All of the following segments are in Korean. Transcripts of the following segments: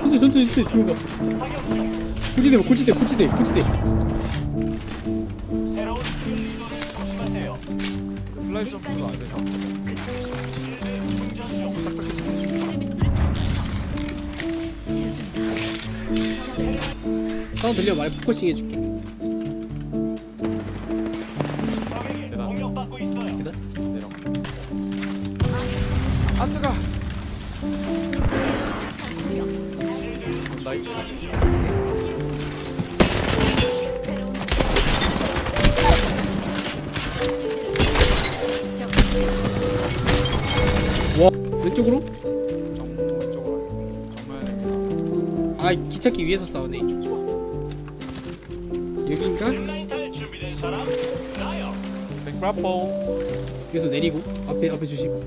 천천히 천천히 천천히 뒤로 가 굴지대 봐 굴지대 굴지대 굴지대 슬라이드 점프가 안 되나? 사운드 들려 말해 포커싱 해줄게? 내려. 아 뜨가. 와 왼쪽으로? 정문 쪽으로. 정면. 아 기차기 위에서 싸우네 여긴가? 백브라포. 여기서 내리고 앞에 앞에 주시고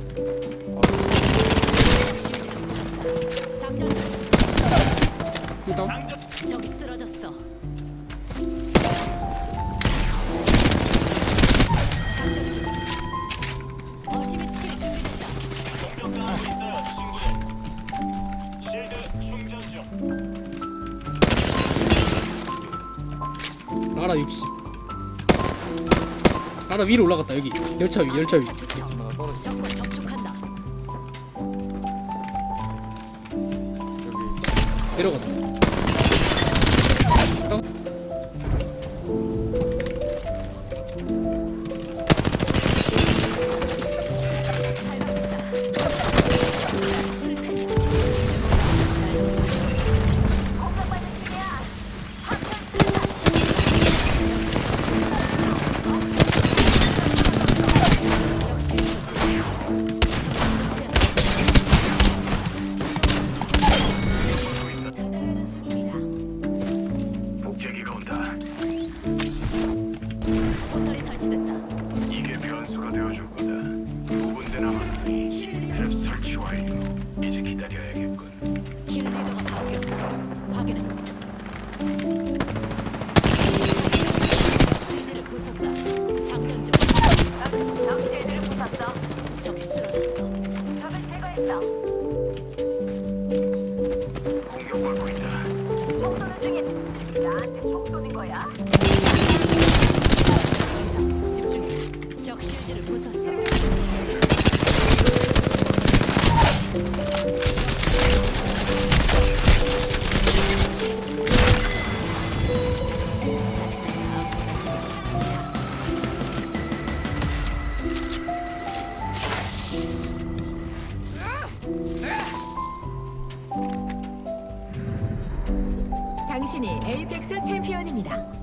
라라 60 라라 위로 올라갔다 여기. 열차 위 열차 위. 접촉한 내려 공격받고 있다. 총 쏘는 중인. 나한테 총 쏘는 거야? 당신이 에이펙스 챔피언입니다.